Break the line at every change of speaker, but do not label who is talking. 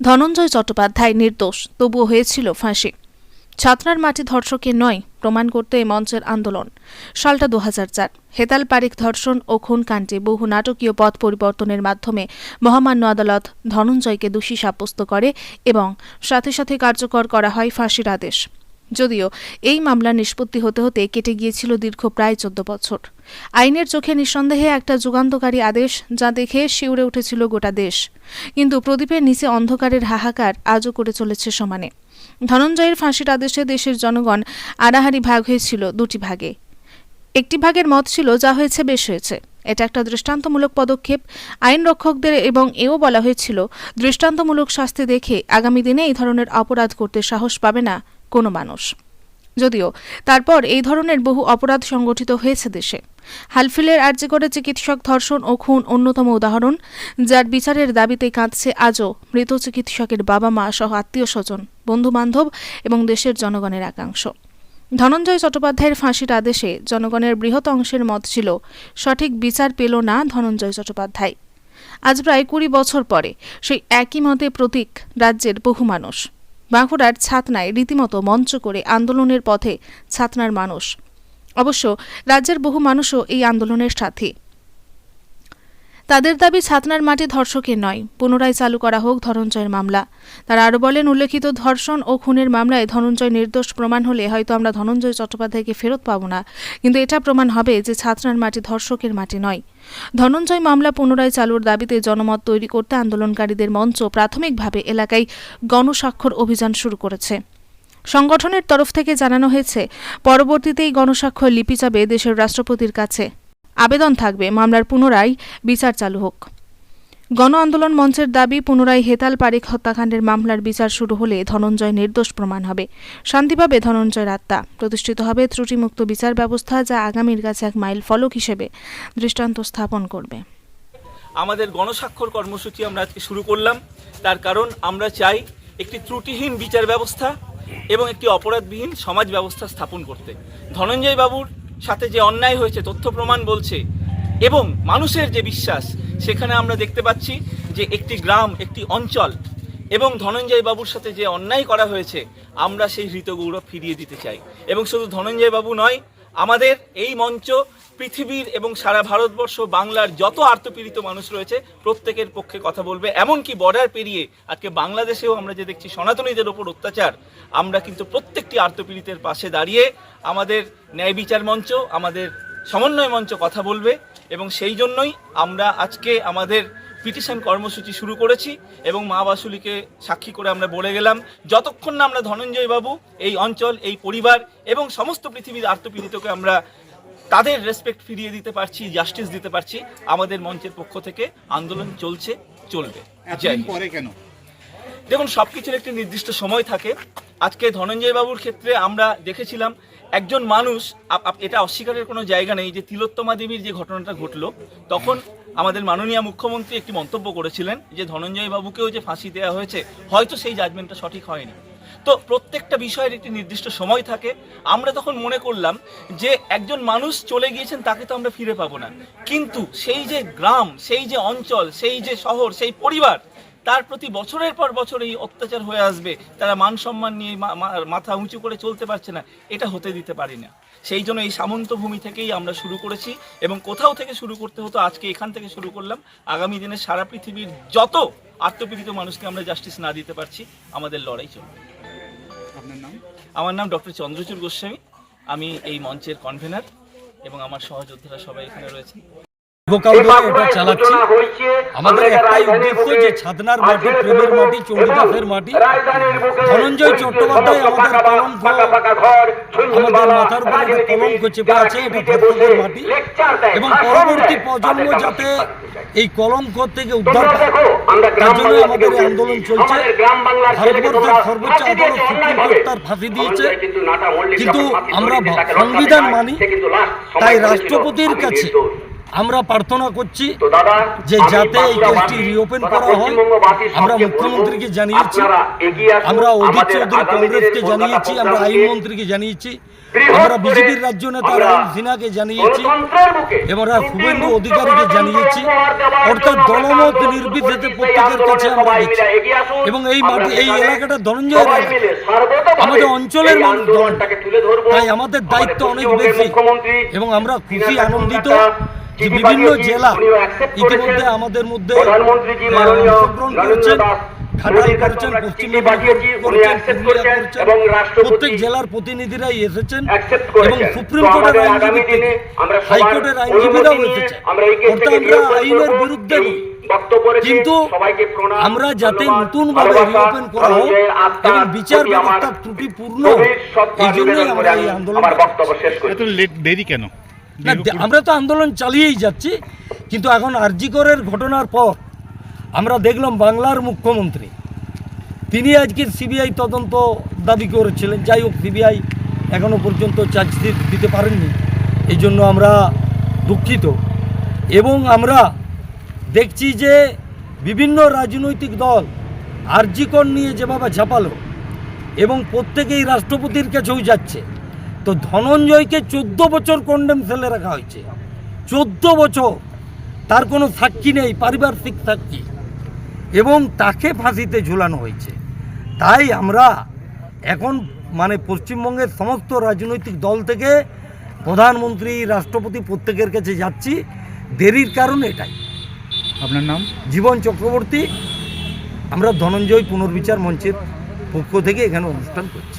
ধনঞ্জয় চট্টোপাধ্যায় নির্দোষ, তবুও হয়েছিল ফাঁসি। ছাত্রার মাটি ধর্ষকে নয়, প্রমাণ করতে এই মঞ্চের আন্দোলন। সালটা দু চার, হেতাল পারিক ধর্ষণ ও খুন কাণ্ডে বহু নাটকীয় পথ পরিবর্তনের মাধ্যমে মহামান্য আদালত ধনঞ্জয়কে দোষী সাব্যস্ত করে এবং সাথে সাথে কার্যকর করা হয় ফাঁসির আদেশ। যদিও এই মামলা নিষ্পত্তি হতে হতে কেটে গিয়েছিল দীর্ঘ প্রায় চোদ্দ বছর। আইনের চোখে নিঃসন্দেহে একটা যুগান্তকারী আদেশ যা দেখে শিউরে উঠেছিল গোটা দেশ। কিন্তু প্রদীপের নিচে অন্ধকারের হাহাকার আজও করে চলেছে সমানে। ধনঞ্জয়ের ফাঁসির আদেশে দেশের জনগণ আড়াহাড়ি ভাগ হয়েছিল দুটি ভাগে। একটি ভাগের মত ছিল, যা হয়েছে বেশ হয়েছে। এটা একটা দৃষ্টান্তমূলক পদক্ষেপ। আইন রক্ষকদের এবং এও বলা হয়েছিল, দৃষ্টান্তমূলক শাস্তি দেখে আগামী দিনে এই ধরনের অপরাধ করতে সাহস পাবে না। কোনো মানুষ। যদিও তারপর এই ধরনের বহু অপরাধ সংগঠিত হয়েছে দেশে। হালফিলের আর্জি করে চিকিৎসক ধর্ষণ ও খুন অন্যতম উদাহরণ, যার বিচারের দাবিতে কাঁদছে আজও মৃত চিকিৎসকের বাবা মা সহ আত্মীয় স্বজন বন্ধু বান্ধব এবং দেশের জনগণের একাংশ। ধনঞ্জয় চট্টোপাধ্যায়ের ফাঁসির আদেশে জনগণের বৃহৎ অংশের মত ছিল, সঠিক বিচার পেল না ধনঞ্জয় চট্টোপাধ্যায়। আজ প্রায় কুড়ি বছর পরে সেই একই মতে প্রতীক রাজ্যের বহু মানুষ। বাঁকুড়ার ছাতনায় রীতিমতো মঞ্চ করে আন্দোলনের পথে ছাতনার মানুষ। অবশ্য রাজ্যের বহু মানুষও এই আন্দোলনের সাথী। তাদের দাবি ছাতনার মাটি ধর্ষকের নয়, পুনরায় চালু করা হোক ধনঞ্জয়ের মামলা। তারা আরও বলেন, উল্লেখিত ধর্ষণ ও খুনের মামলায় ধনঞ্জয় নির্দোষ প্রমাণ হলে হয়তো আমরা ধনঞ্জয় চট্টোপাধ্যায়কে ফেরত পাবো না। কিন্তু এটা প্রমাণ হবে যে ছাতনার মাটি ধর্ষকের মাটি নয়। ধনঞ্জয় মামলা পুনরায় চালুর দাবিতে জনমত তৈরি করতে আন্দোলনকারীদের মঞ্চ প্রাথমিকভাবে এলাকায় গণস্বাক্ষর অভিযান শুরু করেছে। সংগঠনের তরফ থেকে জানানো হয়েছে, পরবর্তীতেই গণস্বাক্ষর লিপি যাবে দেশের রাষ্ট্রপতির কাছে। আবেদন থাকবে। মামলার পুনরায় বিচার চালু হোক। গণ আন্দোলন মঞ্চের দাবি, পুনরায় হেতাল পারিক হত্যাকাণ্ডের মামলার বিচার শুরু হলে ধনঞ্জয় নির্দোষ প্রমাণ হবে। শান্তি পাবে ধনঞ্জয়ের আত্মা। প্রতিষ্ঠিত হবে ত্রুটিমুক্ত বিচার ব্যবস্থা যা আগামীর কাছে এক মাইল ফলক হিসেবে দৃষ্টান্ত স্থাপন করবে।
আমাদের গণস্বাক্ষর কর্মসূচি আমরা আজকে শুরু করলাম। তার কারণ আমরা চাই একটি ত্রুটিহীন বিচার ব্যবস্থা এবং একটি অপরাধবিহীন সমাজ ব্যবস্থা স্থাপন করতে। ধনঞ্জয় বাবুর সাথে যে অন্যায় হয়েছে, তথ্য প্রমাণ বলছে এবং মানুষের যে বিশ্বাস, সেখানে আমরা দেখতে পাচ্ছি যে একটি গ্রাম, একটি অঞ্চল এবং ধনঞ্জয় বাবুর সাথে যে অন্যায় করা হয়েছে, আমরা সেই হৃতগৌরব ফিরিয়ে দিতে চাই। এবং শুধু ধনঞ্জয় বাবু নয় আমাদের এই মঞ্চ, পৃথিবীর এবং সারা ভারতবর্ষ, বাংলার যত আর্তপীড়িত মানুষ রয়েছে, প্রত্যেকের পক্ষে কথা বলবে। এমনকি বর্ডার পেরিয়ে, আজকে বাংলাদেশেও আমরা যে দেখছি সনাতনীদের ওপর অত্যাচার, আমরা কিন্তু প্রত্যেকটি আর্তপীড়িতের পাশে দাঁড়িয়ে আমাদের ন্যায় বিচার মঞ্চ, আমাদের সমন্বয় মঞ্চ কথা বলবে এবং সেই জন্যই আমরা আজকে আমাদের পিটিশন কর্মসূচি শুরু করেছি এবং মা বাসুলিকে সাক্ষী করে আমরা বলে গেলাম যতক্ষণ না আমরা ধনঞ্জয় বাবু এই অঞ্চল এই পরিবার এবং সমস্ত পৃথিবীর আত্মপীড়িতকে আমরা তাদের রেসপেক্ট ফিরিয়ে দিতে পারছি জাস্টিস দিতে পারছি আমাদের মঞ্চের পক্ষ থেকে আন্দোলন চলছে চলবে।
পরে কেন?
দেখুন সব কিছুর একটি নির্দিষ্ট সময় থাকে। আজকে ধনঞ্জয় বাবুর ক্ষেত্রে আমরা দেখেছিলাম একজন মানুষ এটা অস্বীকারের কোনো জায়গা নেই যে তিলোত্তমা দেবীর যে ঘটনাটা ঘটলো তখন আমাদের মাননীয় মুখ্যমন্ত্রী একটি মন্তব্য করেছিলেন যে ধনঞ্জয় বাবুকেও যে ফাঁসি দেওয়া হয়েছে, হয়তো সেই জাজমেন্টটা সঠিক হয়নি। তো প্রত্যেকটা বিষয়ের একটি নির্দিষ্ট সময় থাকে। আমরা তখন মনে করলাম যে একজন মানুষ চলে গিয়েছেন, তাকে তো আমরা ফিরে পাবো না। কিন্তু সেই যে গ্রাম, সেই যে অঞ্চল, সেই যে শহর, সেই পরিবার, তার প্রতি বছরের পর বছর এই অত্যাচার হয়ে আসবে। তারা মান সম্মান নিয়ে মাথা উঁচু করে চলতে পারছে না। এটা হতে দিতে পারি না। সেই জন্য এই সামন্ত ভূমি থেকেই আমরা শুরু করেছি এবং কোথাও থেকে শুরু করতে হতো আজকে এখান থেকে শুরু করলাম। আগামী দিনে সারা পৃথিবীর যত আত্মপীড়িত মানুষকে আমরা জাস্টিস না দিতে পারছি আমাদের লড়াই চলবে।
আপনার নাম?
আমার নাম ডক্টর চন্দ্রচূড় গোস্বামী। আমি এই মঞ্চের কনভেনার এবং আমার সহযোদ্ধারা সবাই এখানে
এটা চালাচ্ছি। আমাদের একটাই উদ্দেশ্য যে ছাদনার মাটি প্রেমের মাটি চণ্ডীদাসের মাটি ধনঞ্জয় চট্টোপাধ্যায় আমাদের কলঙ্ক আমাদের মাথার উপরে কলঙ্ক চেপে আছে এটা ধর্তকের মাটি। এবং পরবর্তী প্রজন্ম যাতে এই কলঙ্ক থেকে উদ্ধার তার জন্য আমাদের আন্দোলন চলছে। ভারতবর্ষের সর্বোচ্চ আদালত সুপ্রিম কোর্ট তার ফাঁসি দিয়েছে। কিন্তু আমরা সংবিধান মানি তাই রাষ্ট্রপতির কাছে আমরা প্রার্থনা করছি যে যাতে এই কেসটি রিওপেন করা হয়। আমরা মুখ্যমন্ত্রীকে জানিয়েছি। আমরা অধীর চৌধুরী কংগ্রেসকে জানিয়েছি আমরা আইনমন্ত্রীকে জানিয়েছি। আমরা বিজেপির রাজ্য নেতা রাহুল সিনহাকে জানিয়েছি। আমরা শুভেন্দু অধিকারীকে জানিয়েছি। অর্থাৎ দলমত নির্বিশেষে প্রত্যেকের কাছে আমরা গেছি। এবং এই মাটি এই এলাকাটা ধনঞ্জয় আমাদের অঞ্চলের মানুষ। তাই আমাদের দায়িত্ব অনেক বেশি। এবং আমরা খুশি আনন্দিত। যে বিভিন্ন জেলা ইতিমধ্যে আমাদের মধ্যে অংশগ্রহণ করেছেন করেছেন পশ্চিম করেছেন পুরুলিয়া
করেছেন
প্রত্যেক জেলার প্রতিনিধিরাই এসেছেন এবং সুপ্রিম কোর্টের আইনজীবী থেকে হাইকোর্টের আইনজীবীরাও
অনুমতি নিয়ে
এসেছে অর্থাৎ আমরা আইনের বিরুদ্ধে কিন্তু আমরা যাতে নতুন ভাবে রিওপেন করা হোক এবং বিচার ব্যবস্থা ত্রুটিপূর্ণ এই জন্যই আমরা এই আন্দোলন
আমার বক্তব্য শেষ করি।
এত লেট দেরি কেন?
না, আমরা তো আন্দোলন চালিয়েই যাচ্ছি কিন্তু এখন আরজিকরের ঘটনার পর আমরা দেখলাম বাংলার মুখ্যমন্ত্রী তিনি আজকে সিবিআই তদন্ত দাবি করেছিলেন যাই হোক সিবিআই এখনও পর্যন্ত চার্জশিট দিতে পারেননি এই জন্য আমরা দুঃখিত। এবং আমরা দেখছি যে বিভিন্ন রাজনৈতিক দল আরজিকর নিয়ে যেভাবে ঝাঁপালো এবং প্রত্যেকেই রাষ্ট্রপতির কাছেও যাচ্ছে তো ধনঞ্জয়কে চোদ্দ বছর কন্ডেম সেলে রাখা হয়েছে। চোদ্দ বছর। তার কোনো সাক্ষী নেই পারিপার্শ্বিক সাক্ষী। এবং তাকে ফাঁসিতে ঝুলানো হয়েছে। তাই আমরা এখন মানে পশ্চিমবঙ্গের সমস্ত রাজনৈতিক দল থেকে প্রধানমন্ত্রী রাষ্ট্রপতি প্রত্যেকের কাছে যাচ্ছি। দেরির কারণ এটাই।
আপনার নাম?
জীবন চক্রবর্তী। আমরা ধনঞ্জয় পুনর্বিচার মঞ্চের পক্ষ থেকে এখানে অনুষ্ঠান করছি